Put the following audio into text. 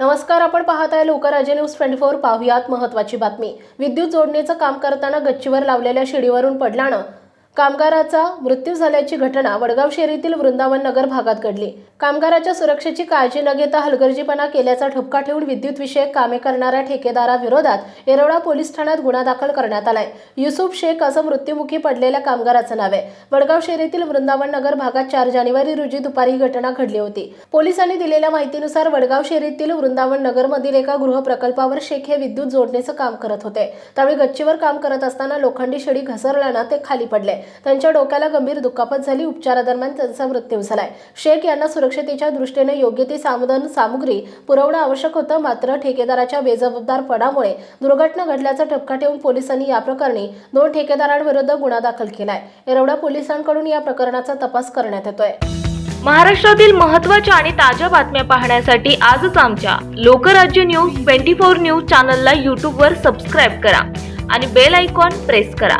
नमस्कार आपण पाहत आहे लोकराज्य न्यूज ट्वेंटी फोर पाहुयात महत्वाची बातमी. विद्युत जोडणीचं काम करताना गच्चीवर लावलेल्या शिडीवरून पडल्यानं कामगाराचा मृत्यू झाल्याची घटना वडगाव शेरीतील वृंदावन नगर भागात घडली. कामगाराच्या सुरक्षेची काळजी न घेता हलगर्जीपणा केल्याचा ठपका ठेवून विद्युत विषयक कामे करणाऱ्या ठेकेदाराविरोधात येरवडा पोलीस ठाण्यात गुन्हा दाखल करण्यात आलाय. युसुफ शेख असं मृत्युमुखी पडलेल्या कामगाराचं नाव आहे. वडगाव शेरीतील वृंदावन नगर भागात चार जानेवारी रोजी दुपारी ही घटना घडली होती. पोलिसांनी दिलेल्या माहितीनुसार वडगाव शेरीतील वृंदावन नगरमधील एका गृहप्रकल्पावर शेख हे विद्युत जोडणीचं काम करत होते. त्यावेळी गच्चीवर काम करत असताना लोखंडी शिडी घसरल्यानं ते खाली पडले. त्यांच्या डोक्याला गंभीर दुखापत झाली. उपचारादरम्यान त्यांचा मृत्यू झालाय. शेख यांना सुरक्षतेच्या दृष्टीने योग्य ती साधन सामुग्री पुरवणं आवश्यक होतं. मात्र ठेकेदाराच्या बेजबाबदारपणामुळे दुर्घटना घडल्याचा ठपका ठेवून पोलिसांनी या प्रकरणी दोन ठेकेदारांविरुद्ध गुन्हा दाखल केलाय. एरवडा पोलिसांकडून या प्रकरणाचा तपास करण्यात येतोय. महाराष्ट्रातील महत्त्वाच्या आणि ताज्या बातम्या पाहण्यासाठी आजच आमच्या Lokrajya news twenty four news चॅनलला यूट्यूबवर सबस्क्राईब करा आणि बेल आयकॉन प्रेस करा.